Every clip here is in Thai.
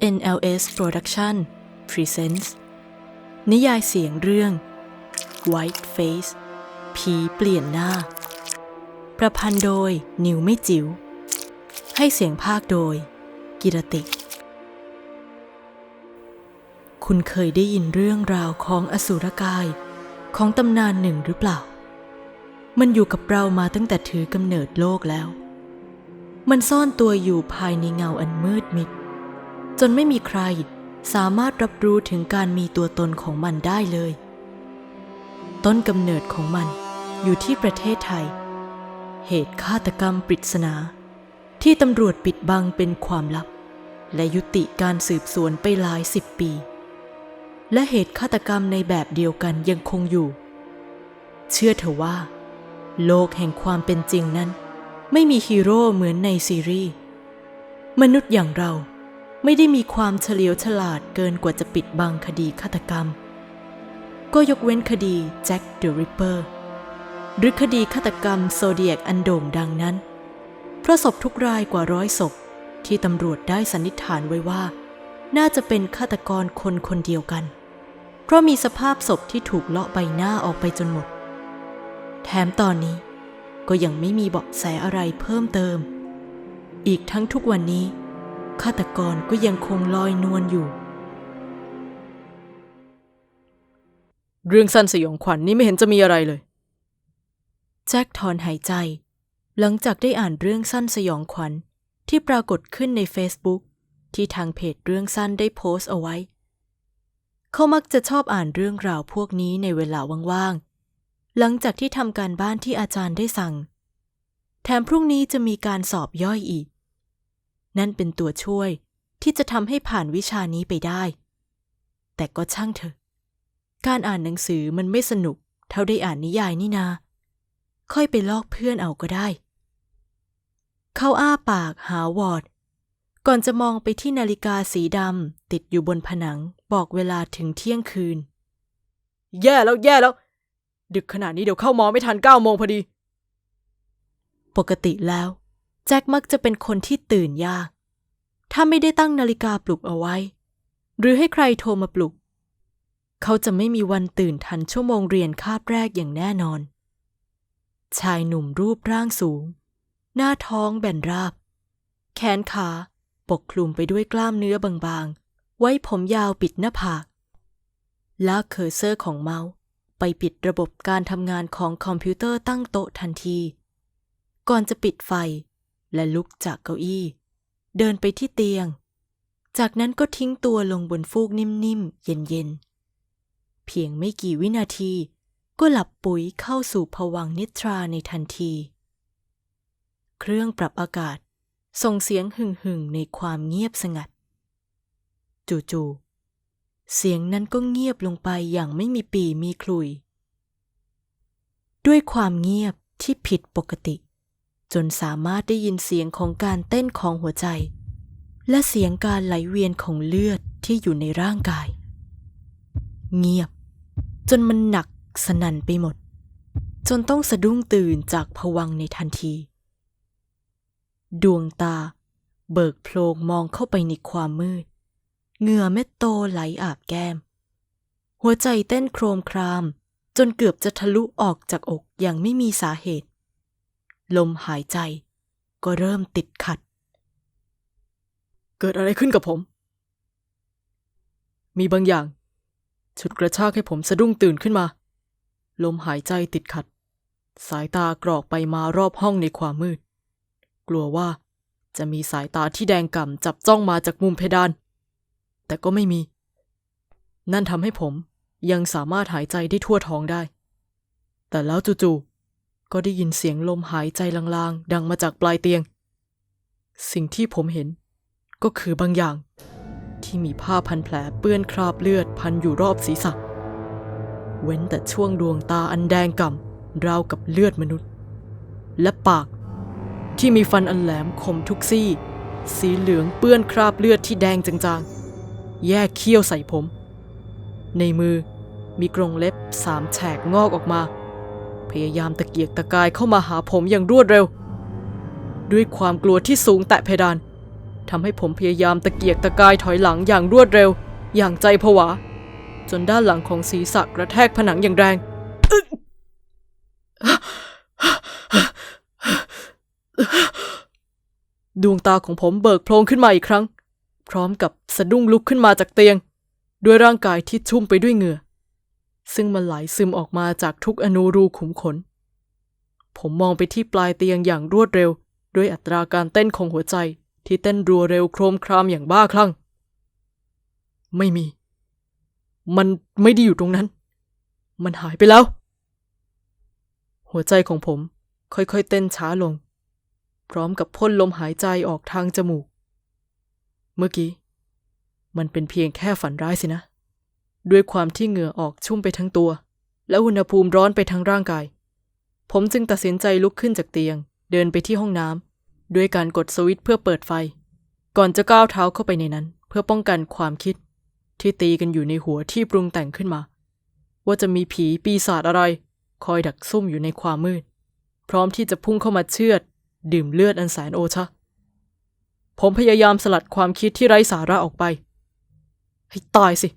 NLS Production Presents นิยายเสียงเรื่อง White Face ผีเปลี่ยนหน้า ประพันธ์โดยนิวไม่จิ๋ว ให้เสียงภาคโดย กิรติ คุณเคยได้ยินเรื่องราวของอสุรกายของตำนานหนึ่งหรือเปล่า มันอยู่กับเรามาตั้งแต่ถือกำเนิดโลกแล้ว มันซ่อนตัวอยู่ภายในเงาอันมืดมิด จนไม่มีใครสามารถรับรู้ถึงการมีตัวตนของมันได้เลย ต้นกำเนิดของมันอยู่ที่ประเทศไทย เหตุฆาตกรรมปริศนา ที่ตำรวจปิดบังเป็นความลับ และยุติการสืบสวนไปหลายสิบปี และเหตุฆาตกรรมในแบบเดียวกันยังคงอยู่ เชื่อเถอะว่า โลกแห่งความเป็นจริงนั้น ไม่มีฮีโร่เหมือนในซีรีส์มนุษย์อย่างเรา ไม่ได้มีความเฉลียวฉลาดเกินกว่าจะปิดบังคดีฆาตกรรม ก็ยกเว้นคดีแจ็คเดอะริปเปอร์หรือคดีฆาตกรรมโซเดียกอันโด่งดังนั้น เพราะศพทุกรายกว่าร้อยศพที่ตำรวจได้สันนิษฐานไว้ว่า น่าจะเป็นฆาตกรคนคนเดียวกัน เพราะมีสภาพศพที่ถูกเลาะใบหน้าออกไปจนหมด แถมตอนนี้ก็ยังไม่มีเบาะแสอะไรเพิ่มเติม อีกทั้งทุกวันนี้ ฆาตกรก็ยังคงลอยนวลอยู่ เรื่องสั้นสยองขวัญนนี่ไม่เห็นจะมีอะไรเลย แจ็คถอนหายใจ หลังจากได้อ่านเรื่องสั้นสยองขวัญที่ปรากฏขึ้นใน Facebook ที่ทางเพจเรื่องสั้นได้โพสต์เอาไว้ เขามักจะชอบอ่านเรื่องราวพวกนี้ในเวลาว่างๆ หลังจากที่ทำการบ้านที่อาจารย์ได้สั่ง แถมพรุ่งนี้จะมีการสอบย่อยอีก นั่นเป็นตัวช่วยที่จะทำให้ผ่านวิชานี้ไปได้ แต่ก็ช่างเถอะ การอ่านหนังสือมันไม่สนุก เท่าได้อ่านนิยายนี่นา ค่อยไปลอกเพื่อนเอาก็ได้ เขาอ้าปากหาวอด ก่อนจะมองไปที่นาฬิกาสีดำติดอยู่บนผนังบอกเวลาถึงเที่ยงคืน แย่แล้วแย่แล้ว ดึกขนาดนี้เดี๋ยวเข้ามอไม่ทันเก้าโมงพอดี ปกติแล้ว แจ็คมักจะเป็นคนที่ตื่นยาก ถ้าไม่ได้ตั้งนาฬิกาปลุกเอาไว้ หรือให้ใครโทรมาปลุก เขาจะไม่มีวันตื่นทันชั่วโมงเรียนคาบแรกอย่างแน่นอน ชายหนุ่มรูปร่างสูง หน้าท้องแบนราบ แขนขาปกคลุมไปด้วยกล้ามเนื้อบางๆ ไว้ผมยาวปิดหน้าผากลากเคอร์เซอร์ของเมาส์ไปปิดระบบการทำงานของคอมพิวเตอร์ตั้งโต๊ะทันที ก่อนจะปิดไฟ และลุกจากเก้าอี้ เดินไปที่เตียง จากนั้นก็ทิ้งตัวลงบนฟูกนิ่มๆ เย็นๆ เพียงไม่กี่วินาที ก็หลับปุ๋ยเข้าสู่ภวังนิทราในทันที เครื่องปรับอากาศส่งเสียงหึ่งๆในความเงียบสงัด จู่ๆ เสียงนั้นก็เงียบลงไปอย่างไม่มีปีมีคลุย ด้วยความเงียบที่ผิดปกติ จนสามารถได้ยินเสียงของการเต้นของหัวใจ และเสียงการไหลเวียนของเลือดที่อยู่ในร่างกาย เงียบ จนมันหนักสนั่นไปหมด จนต้องสะดุ้งตื่นจากผวังในทันที ดวงตา เบิกโพลงมองเข้าไปในความมืด เหงื่อเม็ดโตไหลอาบแก้ม หัวใจเต้นโครมคราม จนเกือบจะทะลุออกจากอกอย่างไม่มีสาเหตุ ลมหายใจ ก็เริ่มติดขัด เกิดอะไรขึ้นกับผม มีบางอย่างฉุดกระชากให้ผมสะดุ้งตื่นขึ้นมา ลมหายใจติดขัด สายตากรอกไปมารอบห้องในความมืด กลัวว่าจะมีสายตาที่แดงก่ำจับจ้องมาจากมุมเพดาน แต่ก็ไม่มี นั่นทำให้ผมยังสามารถหายใจได้ทั่วท้องได้ แต่แล้วจู่ๆ ก็ได้ยินเสียงลมหายใจลางๆ ดังมาจากปลายเตียง สิ่งที่ผมเห็น ก็คือบางอย่าง ที่มีผ้าพันแผลเปื้อนคราบเลือดพันอยู่รอบศีรษะ เว้นแต่ช่วงดวงตาอันแดงก่ำราวกับเลือดมนุษย์ และปาก ที่มีฟันอันแหลมคมทุกซี่ สีเหลืองเปื้อนคราบเลือดที่แดงจางๆ แยกเขี้ยวใส่ผม ในมือมีกรงเล็บสามแฉกงอกออกมา พยายามตะเกียกตะกายเข้ามาหาผมอย่างรวดเร็ว ด้วยความกลัวที่สูงแตะเพดานทำให้ผมพยายามตะเกียกตะกายถอยหลังอย่างรวดเร็ว อย่างใจผวา จนด้านหลังของศีรษะกระแทกผนังอย่างแรงดวงตาของผมเบิกโพลงขึ้นมาอีกครั้ง พร้อมกับสะดุ้งลุกขึ้นมาจากเตียง ด้วยร่างกายที่ชุ่มไปด้วยเหงื่อ ซึ่งมันไหลซึมออกมาจากทุกอนูรูขุมขน ผมมองไปที่ปลายเตียงอย่างรวดเร็ว ด้วยอัตราการเต้นของหัวใจที่เต้นรัวเร็วโครมครามอย่างบ้าคลั่ง ไม่มี มันไม่ได้อยู่ตรงนั้น มันหายไปแล้ว หัวใจของผมค่อยๆเต้นช้าลง พร้อมกับพ่นลมหายใจออกทางจมูก เมื่อกี้ มันเป็นเพียงแค่ฝันร้ายสินะ ด้วยความที่เหงื่อออกชุ่มไปทั้งตัว และอุณหภูมิร้อนไปทั้งร่างกาย ผมจึงตัดสินใจลุกขึ้นจากเตียง เดินไปที่ห้องน้ำด้วยการกดสวิตช์เพื่อเปิดไฟ ก่อนจะก้าวเท้าเข้าไปในนั้น เพื่อป้องกันความคิด ที่ตีกันอยู่ในหัวที่ปรุงแต่งขึ้นมา ว่าจะมีผีปีศาจอะไร คอยดักซุ่มอยู่ในความมืด พร้อมที่จะพุ่งเข้ามาเชือด ดื่มเลือดอันแสนโอชะ ผมพยายามสลัดความคิดที่ไร้สาระออกไป ให้ตายสิ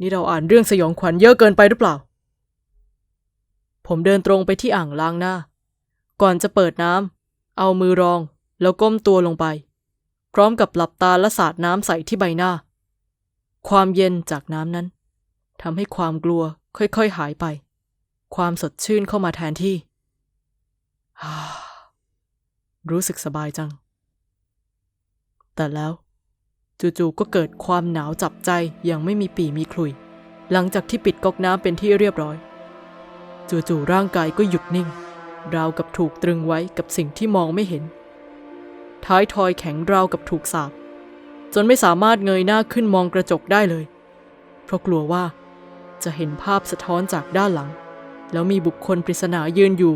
นี่เราอ่านเรื่องสยองขวัญเยอะเกินไปหรือเปล่า ผมเดินตรงไปที่อ่างล้างหน้า ก่อนจะเปิดน้ำเอามือรองแล้วก้มตัวลงไป พร้อมกับหลับตาและสาดน้ำใส่ที่ใบหน้า ความเย็นจากน้ำนั้นทำให้ความกลัวค่อยๆหายไป ความสดชื่นเข้ามาแทนที่ รู้สึกสบายจัง แต่แล้ว จู่ๆก็เกิดความหนาวจับใจอย่างไม่มีปีมีคลุย หลังจากที่ปิดก๊อกน้ำเป็นที่เรียบร้อย จู่ๆร่างกายก็หยุดนิ่ง ราวกับถูกตรึงไว้กับสิ่งที่มองไม่เห็น ท้ายทอยแข็งราวกับถูกสาบจนไม่สามารถเงยหน้าขึ้นมองกระจกได้เลย เพราะกลัวว่าจะเห็นภาพสะท้อนจากด้านหลัง แล้วมีบุคคลปริศนายืนอยู่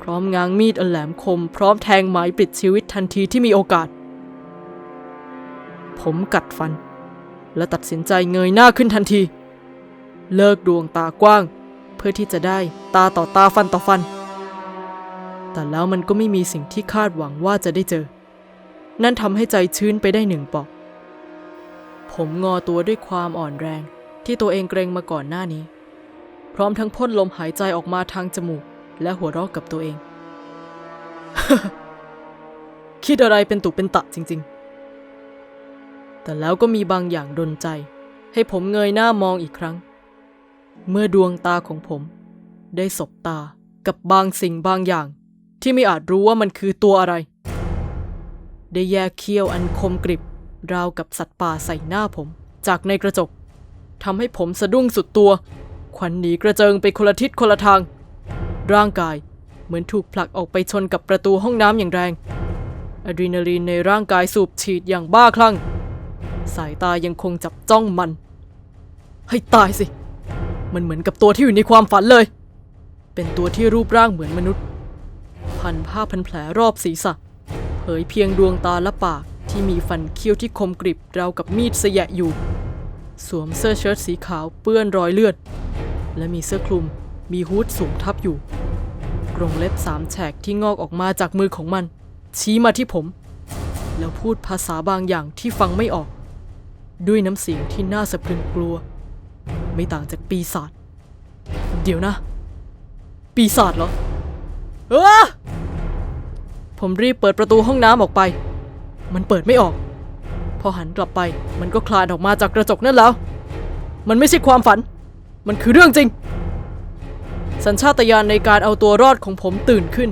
พร้อมง้างมีดอันแหลมคม พร้อมแทงหมายปิดชีวิตทันทีที่มีโอกาส ผมกัดฟัน และตัดสินใจเงยหน้าขึ้นทันที เลิกดวงตากว้าง เพื่อที่จะได้ตาต่อตาฟันต่อฟัน แต่แล้วมันก็ไม่มีสิ่งที่คาดหวังว่าจะได้เจอ นั่นทำให้ใจชื้นไปได้หนึ่งปอก ผมงอตัวด้วยความอ่อนแรง ที่ตัวเองเกรงมาก่อนหน้านี้ พร้อมทั้งพ่นลมหายใจออกมาทางจมูก และหัวเราะกับตัวเองคิดอะไรเป็นตุเป็นตะจริง ๆ แต่แล้วก็มีบางอย่างดนใจ ให้ผมเงยหน้ามองอีกครั้ง เมื่อดวงตาของผม ได้สบตากับบางสิ่งบางอย่าง ที่ไม่อาจรู้ว่ามันคือตัวอะไร ได้แยกเขี้ยวอันคมกริบ ราวกับสัตว์ป่าใส่หน้าผม จากในกระจกทำให้ผมสะดุ้งสุดตัว ขวัญหนีกระเจิงไปคนละทิศคนละทาง ร่างกายเหมือนถูกผลักออกไปชนกับประตูห้องน้ำอย่างแรงอะดรีนาลีนในร่างกายสูบฉีดอย่างบ้าคลั่ง สายตายังคงจับจ้องมัน ให้ตายสิ มันเหมือนกับตัวที่อยู่ในความฝันเลย เป็นตัวที่รูปร่างเหมือนมนุษย์ พันผ้าพันแผลรอบศีรษะ เผยเพียงดวงตาและปากที่มีฟันเคี้ยวที่คมกริบราวกับมีดเสยะอยู่ สวมเสื้อเชิ้ตสีขาวเปื้อนรอยเลือด และมีเสื้อคลุมมีฮูดสูงทับอยู่ กรงเล็บสามแฉกที่งอกออกมาจากมือของมัน ชี้มาที่ผม แล้วพูดภาษาบางอย่างที่ฟังไม่ออก ด้วยน้ำเสียงที่น่าสะพรึงกลัว ไม่ต่างจากปีศาจ เดี๋ยวนะ ปีศาจเหรอเออผมรีบเปิดประตูห้องน้ำออกไป มันเปิดไม่ออก พอหันกลับไป มันก็คลานออกมาจากกระจกนั่นแล้ว มันไม่ใช่ความฝัน มันคือเรื่องจริง สัญชาตญาณในการเอาตัวรอดของผมตื่นขึ้น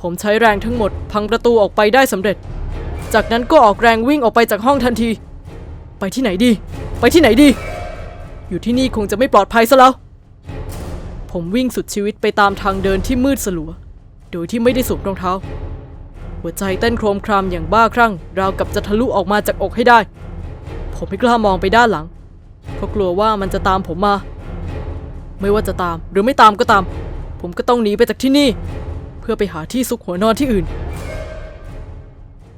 ผมใช้แรงทั้งหมด พังประตูออกไปได้สำเร็จ จากนั้นก็ออกแรงวิ่งออกไปจากห้องทันที ไปที่ไหนดี ไปที่ไหนดี อยู่ที่นี่คงจะไม่ปลอดภัยซะแล้ว ผมวิ่งสุดชีวิตไปตามทางเดินที่มืดสลัว โดยที่ไม่ได้สวมรองเท้า หัวใจเต้นโครมครามอย่างบ้าคลั่ง ราวกับจะทะลุออกมาจากอกให้ได้ ผมไม่กล้ามองไปด้านหลัง เพราะกลัวว่ามันจะตามผมมา ไม่ว่าจะตามหรือไม่ตามก็ตาม ผมก็ต้องหนีไปจากที่นี่ เพื่อไปหาที่ซุกหัวนอนที่อื่น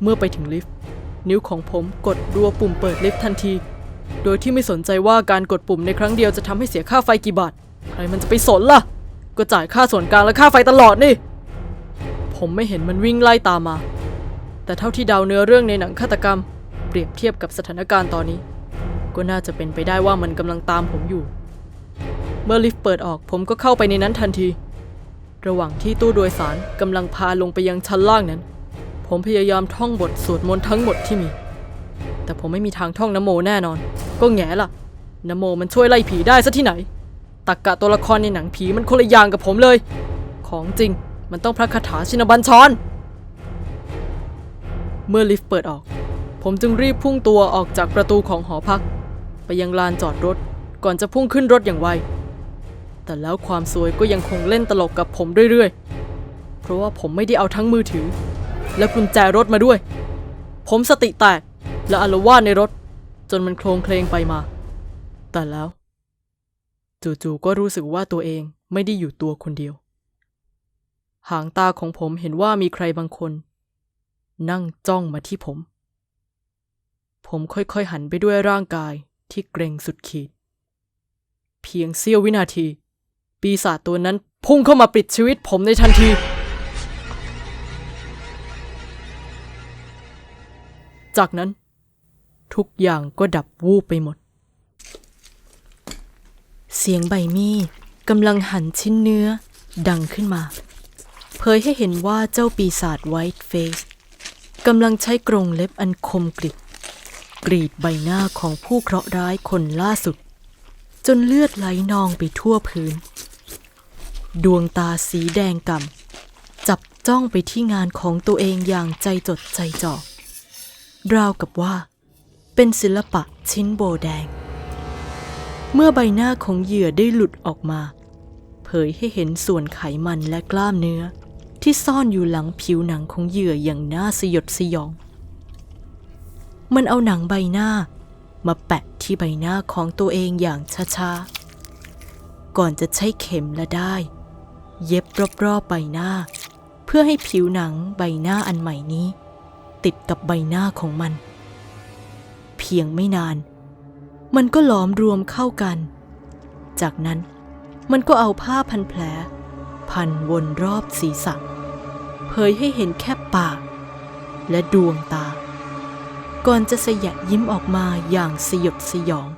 เมื่อไปถึงลิฟต์ นิ้วของผมกดรัวปุ่มเปิดลิฟต์ทันที โดยที่ไม่สนใจว่าการกดปุ่มในครั้งเดียวจะทำให้เสียค่าไฟกี่บาท ใครมันจะไปสนล่ะ ก็จ่ายค่าส่วนกลางและค่าไฟตลอดนี่ ผมไม่เห็นมันวิ่งไล่ตามมา แต่เท่าที่เดาเนื้อเรื่องในหนังฆาตกรรม เปรียบเทียบกับสถานการณ์ตอนนี้ ก็น่าจะเป็นไปได้ว่ามันกำลังตามผมอยู่ เมื่อลิฟต์เปิดออกผมก็เข้าไปในนั้นทันที ระหว่างที่ตู้โดยสารกำลังพาลงไปยังชั้นล่างนั้น ผมพยายามท่องบทสวดมนต์ทั้งหมดที่มี แต่ผมไม่มีทางท่องนโมแน่นอน ก็แง่ล่ะนโมมันช่วยไล่ผีได้ซะที่ไหน ตักกะตัวละครในหนังผีมันคนละอย่างกับผมเลย ของจริงมันต้องพระคาถาชินบัญชร เมื่อลิฟต์เปิดออก ผมจึงรีบพุ่งตัวออกจากประตูของหอพัก ไปยังลานจอดรถก่อนจะพุ่งขึ้นรถอย่างไว แต่แล้วความสวยก็ยังคงเล่นตลกกับผมเรื่อยๆ เพราะว่าผมไม่ได้เอาทั้งมือถือ และกุญแจรถมาด้วย ผมสติแตก และอาลวาดในรถ จนมันโคลงเคลงไปมา แต่แล้ว จู่ๆก็รู้สึกว่าตัวเองไม่ได้อยู่ตัวคนเดียว หางตาของผมเห็นว่ามีใครบางคน นั่งจ้องมาที่ผม ผมค่อยๆหันไปด้วยร่างกายที่เกรงสุดขีด เพียงเสี้ยววินาที ปีศาจตัวนั้นพุ่งเข้ามาปิดชีวิตผมในทันที จากนั้น ทุกอย่างก็ดับวูบไปหมด เสียงใบมีดกำลังหั่นชิ้นเนื้อดังขึ้นมา เผยให้เห็นว่าเจ้าปีศาจไวท์เฟสกำลังใช้กรงเล็บอันคมกริบกรีดใบหน้าของผู้เคราะห์ร้ายคนล่าสุด จนเลือดไหลนองไปทั่วพื้น ดวงตาสีแดงก่ำจับจ้องไปที่งานของตัวเองอย่างใจจดใจจ่อ ราวกับว่า เป็นศิลปะชิ้นโบแดง เมื่อใบหน้าของเหยื่อได้หลุดออกมา เผยให้เห็นส่วนไขมันและกล้ามเนื้อ ที่ซ่อนอยู่หลังผิวหนังของเหยื่ออย่างน่าสยดสยอง มันเอาหนังใบหน้า มาแปะที่ใบหน้าของตัวเองอย่างช้าๆ ก่อนจะใช้เข็มและได้ เย็บรอบๆใบหน้า เพื่อให้ผิวหนังใบหน้าอันใหม่นี้ ติดกับใบหน้าของมัน เพียงไม่นาน มันก็หลอมรวมเข้ากัน จากนั้นมันก็เอาผ้าพันแผล พันวนรอบศีรษะเผยให้เห็นแค่ปาก และดวงตา ก่อนจะสยะยิ้มออกมาอย่างสยดสยอง